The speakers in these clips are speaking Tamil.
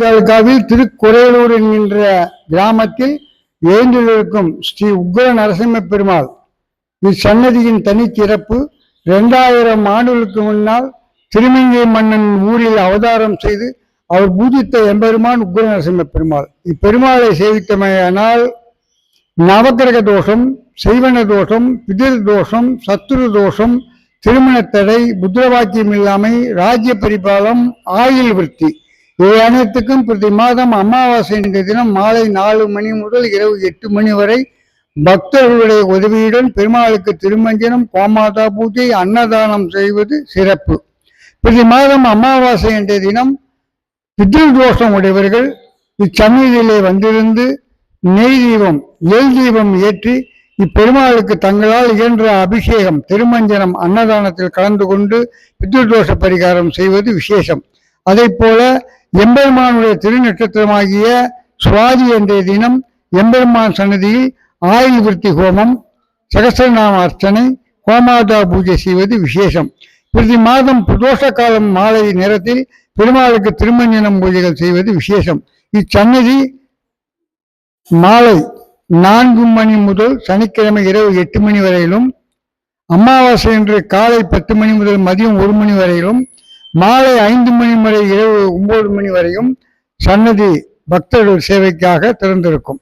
தாலுகாவில் திருக்குறையலூர் என்கின்ற கிராமத்தில் எழுந்திருக்கும் ஸ்ரீ உக்ர நரசிம்ம பெருமாள். இச்சன்னதியின் தனிச்சிறப்பு இரண்டாயிரம் ஆண்டுகளுக்கு முன்னால் திருமங்கை மன்னன் ஊரில் அவதாரம் செய்து அவர் பூஜித்த எம்பெருமான் உக்ர நரசிம்ம பெருமாள். இப்பெருமாளை சேவித்தமையானால் நவக்கிரக தோஷம் செய்வன தோஷம் பிதிர் தோஷம் சத்துரு தோஷம் திருமணத்தடை புத்திரவாக்கியம் இல்லாமை ராஜ்ய பரிபாலம் ஆயுள் விருத்தி. இவை அனைத்துக்கும் பிரதி மாதம் அமாவாசை என்ற தினம் மாலை நாலு மணி முதல் இரவு எட்டு மணி வரை பக்தர்களுடைய உதவியுடன் பெருமாளுக்கு திருமஞ்சனம் கோமாதா பூஜை அன்னதானம் செய்வது சிறப்பு. பிரதி மாதம் அமாவாசை என்ற தினம் பித்ரு தோஷம் உடையவர்கள் இச்சமயத்திலே வந்திருந்து நெய் தீபம் எல் தீபம் ஏற்றி இப்பெருமாளுக்கு தங்களால் இயன்ற அபிஷேகம் திருமஞ்சனம் அன்னதானத்தில் கலந்து கொண்டு பித்ருதோஷ பரிகாரம் செய்வது விசேஷம். அதை போல எம்பெருமானுடைய திருநட்சத்திரமாகிய சுவாதி என்ற தினம் எம்பெருமான் சன்னதியில் ஆயுள் விருத்தி ஹோமம் சகசிரநாம அர்ச்சனை கோமாதா பூஜை செய்வது விசேஷம். பிரதி மாதம் பிரதோஷ காலம் மாலை நேரத்தில் பெருமாளுக்கு திருமஞ்சனம் பூஜைகள் செய்வது விசேஷம். இச்சன்னதி மாலை நான்கு மணி முதல் சனிக்கிழமை இரவு எட்டு மணி வரையிலும் அமாவாசை என்று காலை பத்து மணி முதல் மதியம் ஒரு மணி வரையிலும் மாலை ஐந்து மணி வரை இரவு ஒன்பது மணி வரையும் சன்னதி பக்தர்கள் சேவைக்காக திறந்திருக்கும்.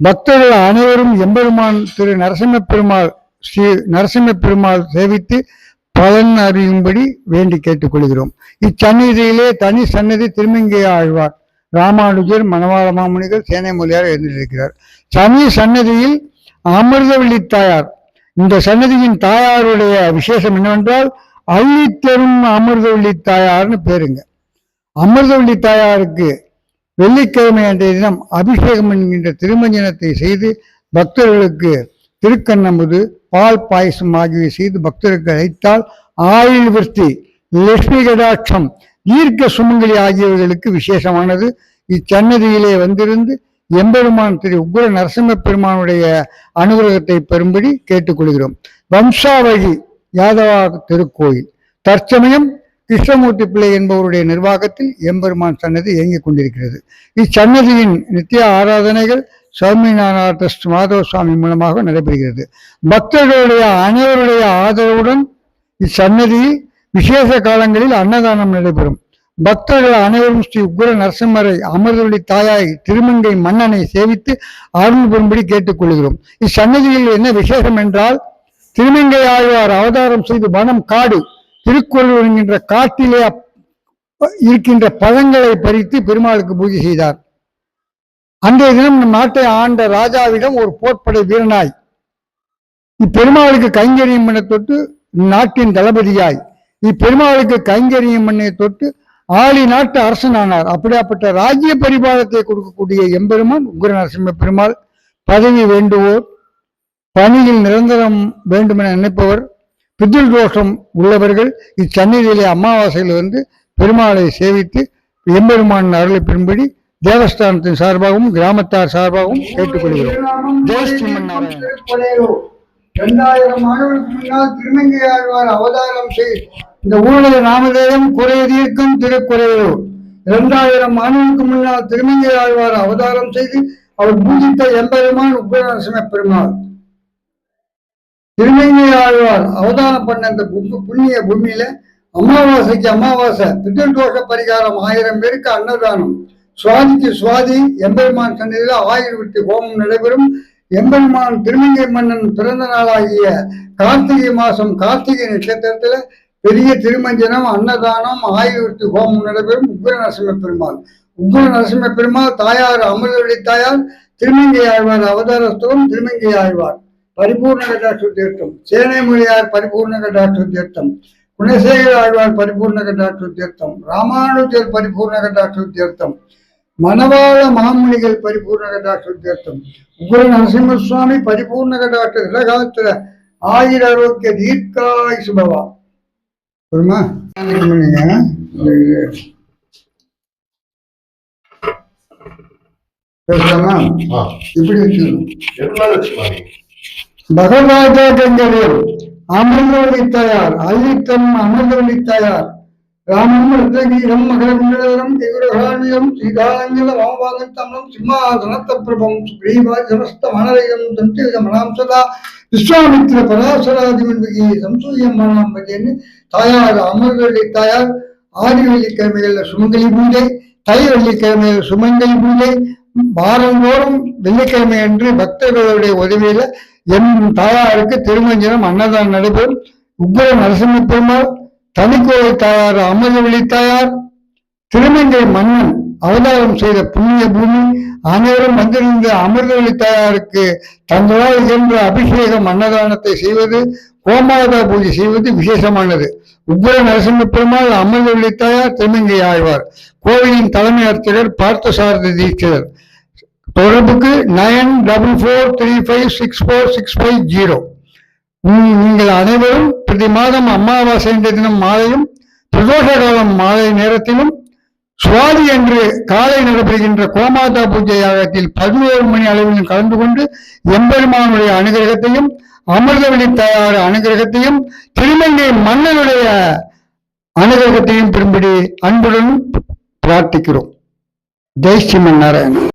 பக்தர்கள் அனைவரும் எம்பெருமான் திரு நரசிம்ம பெருமாள் ஸ்ரீ நரசிம்ம பெருமாள் சேவித்து பலன் அறியும்படி வேண்டி கேட்டுக்கொள்கிறோம். இச்சந்நிதியிலே தனி சன்னதி திருமங்கை ஆழ்வார் ராமானுஜர் மணவாள மாமுனிகள் சேனை மொழியார் எழுந்திருக்கிறார். சனி சன்னதியில் அமிர்தவள்ளி தாயார். இந்த சன்னதியின் தாயாருடைய விசேஷம் என்னவென்றால் அள்ளித்தரும் அமிர்தவள்ளி தாயார்னு பேருங்க. அமிர்தவள்ளி தாயாருக்கு வெள்ளிக்கிழமை அன்றைய தினம் அபிஷேகம் என்கின்ற திருமஞ்சனத்தை செய்து பக்தர்களுக்கு திருக்கண்ணமுது பால் பாயசம் ஆகியவை செய்து பக்தருக்கு அழைத்தால் ஆயுள் விருத்தி லட்சுமி கடாட்சம் தீர்க்க சுமங்கலி ஆகியவைகளுக்கு விசேஷமானது. இச்சன்னதியிலே வந்திருந்து எம்பெருமான் திரு உக்ர நரசிம்ம பெருமானுடைய அனுகிரகத்தை பெறும்படி கேட்டுக்கொள்கிறோம். வம்சாவழி யாதவா திருக்கோயில். தற்சமயம் கிருஷ்ணமூர்த்தி பிள்ளை என்பவருடைய நிர்வாகத்தில் எம்பெருமான் சன்னதி இயங்கிக் கொண்டிருக்கிறது. இச்சன்னதியின் நித்திய ஆராதனைகள் சுவாமிநாத டிரஸ்ட் மாதவ சுவாமி மூலமாக நடைபெறுகிறது. பக்தர்களுடைய அனைவருடைய ஆதரவுடன் இச்சன்னதி விசேஷ காலங்களில் அன்னதானம் நடைபெறும். பக்தர்கள் அனைவரும் ஸ்ரீ உக்ர நரசிம்மரை அமர்தொழி தாயாய் திருமங்கை மன்னனை சேவித்து அருள் பெறும்படி கேட்டுக்கொள்கிறோம். இச்சன்னதியில் என்ன விசேஷம் என்றால் திருமங்கை ஆழ்வார் அவதாரம் செய்து வனம் காடு திருக்கோளூர் என்கின்ற காட்டிலே இருக்கின்ற பழங்களை பறித்து பெருமாளுக்கு பூஜை செய்தார். அன்றைய தினம் நம் நாட்டை ஆண்ட ராஜாவிடம் ஒரு போர்ப்படை வீரனாய். இப்பெருமாளுக்கு கைங்கரியம் பண்ண தொட்டு நாட்டின் தளபதியாய். இப்பெருமாளுக்கு கைங்கரியம் பண்ணை தொட்டு ஆளி நாட்டு அரசனானார். அப்படியாப்பட்ட ராஜ்ய பரிபாலத்தை கொடுக்கக்கூடிய எம்பெருமான் உக்ர நரசிம்ம பெருமாள் பதவி வேண்டுவோர் பணியில் நிரந்தரம் வேண்டுமென நினைப்பவர் பிதில் தோஷம் உள்ளவர்கள் இச்சந்நிதியிலே அமாவாசையில் வந்து பெருமாளை சேவித்து எம்பெருமான் அருளை பெறும்படி தேவஸ்தானத்தின் சார்பாகவும் கிராமத்தார் சார்பாகவும் கேட்டுக்கொள்கிறோம். இரண்டாயிரம் ஆண்டுகளுக்கு முன்னால் திருமங்கை ஆழ்வார் அவதாரம் செய் இந்த ஊழல் நாமதேயம் குறை தீர்க்கும் திருக்குறையோ. இரண்டாயிரம் ஆண்டுகளுக்கு முன்னால் திருமங்கை ஆழ்வார் அவதாரம் செய்து அவர் பூஜித்த எம்பெருமான் உக்ரநரசிம்ம பெருமாள். திருமங்கை ஆழ்வார் அவதாரம் பண்ண அந்த பு- புண்ணிய பூமியில அமாவாசைக்கு அமாவாசை பிதிர்தோஷ பரிகாரம் ஆயிரம் பேருக்கு அன்னதானம். சுவாதிக்கு சுவாதி எம்பெருமான் சன்னதியில் ஆயுள் விட்டு ஹோமம் நடைபெறும். எம்பெருமான் திருமங்கை மன்னன் பிறந்த நாளாகிய கார்த்திகை மாசம் கார்த்திகை நட்சத்திரத்துல பெரிய திருமஞ்சனம் அன்னதானம் ஆயுள் ஹோமம் நடைபெறும். உக்ர நரசிம்ம பெருமாள். உக்ர நரசிம்ம பெருமாள் தாயார் அமிர்தவழி தாயார் திருமங்கை ஆழ்வார் அவதாரஸ்தலம் திருமங்கை ஆழ்வார். பரிபூர்ண கட்டாட்ச தீர்த்தம் சேனை மொழியார் பரிபூர்ண கட்டாட்ச தீர்த்தம் குணசேகர ஆழ்வார் பரிபூர்ண கட்டாட்ச தீர்த்தம் ராமானுஜர் பரிபூர்ண கட்டாட்ச தீர்த்தம் மணவாள மாமுனிகள் பரிபூர்ண கட்டாட்ச தீர்த்தம் உக்ர நரசிம்ம சுவாமி பரிபூர்ண கட்டாட்ச இலகாத்திர ஆயிர ஆரோக்கிய தீர்க்காய் சுபவா. புரியுமா பேசலாமா? இப்படி வச்சுக்கணும். பகவாஜா கங்கவேல் அமிர்தவழி தயார் அள்ளித்தம் அமிர்தவழி தயார் ராமம் ரத்னகீரம் மகரகுண்டலம் திகுரகாண்யம் ஸ்ரீகாலங்கில வாமபாகம் சிம்மாசனத்த பிரபம் ஸ்ரீவாஜ சமஸ்த மனரயம் சந்திரமணாம் சதா விஸ்வாமித்ர பராசராதிமன்பகி சம்சூயம் மனாம் பஜேன்னு தாயார் அமர்வள்ளி தாயார் ஆடி வெள்ளிக்கிழமையில சுமங்கலி பூஜை தை வெள்ளிக்கிழமையில சுமங்கலி பூஜை வாரந்தோறும் வெள்ளிக்கிழமை அன்று பக்தர்களுடைய உதவியில என் தாயாருக்கு திருமஞ்சனம் அன்னதானம் நடைபெறும். உக்ர நரசிம்ம பெருமாள் தனிக்கோவில் தாயார் அமிர்தவெளி தாயார் திருமங்கை மன்னன் அவதாரம் செய்த புண்ணிய பூமி அனைவரும் வந்திருந்த அமிர்தவெளி தாயாருக்கு தங்களால் இயன்ற அபிஷேகம் அன்னதானத்தை செய்வது கோமாதா பூஜை செய்வது விசேஷமானது. உக்ர நரசிம்ம பெருமாள் அமிர்தவெளி தாயார் திருமங்கை ஆழ்வார். கோவிலின் தலைமை அர்ச்சகர் பார்த்தசாரதி தீட்சிதர். தொடர்புக்கு nine double four three five six four six five zero. நீங்கள் அனைவரும் பிரதி மாதம் அமாவாசை என்ற தினம் மாலையும் பிரதோஷ காலம் மாலை நேரத்திலும் சுவாதி என்று காலை நடைபெறுகின்ற கோமாதா பூஜை யாகத்தில் பதினோரு மணி அளவிலும் கலந்து கொண்டு எம்பெருமானுடைய அனுகிரகத்தையும் அமிர்தவெளி தாயார் அனுகிரகத்தையும் திருமங்கை மன்னனுடைய அனுகிரகத்தையும் பெறும்படி அன்புடன் பிரார்த்திக்கிறோம். ஜெய் ஸ்ரீமன் நாராயணன்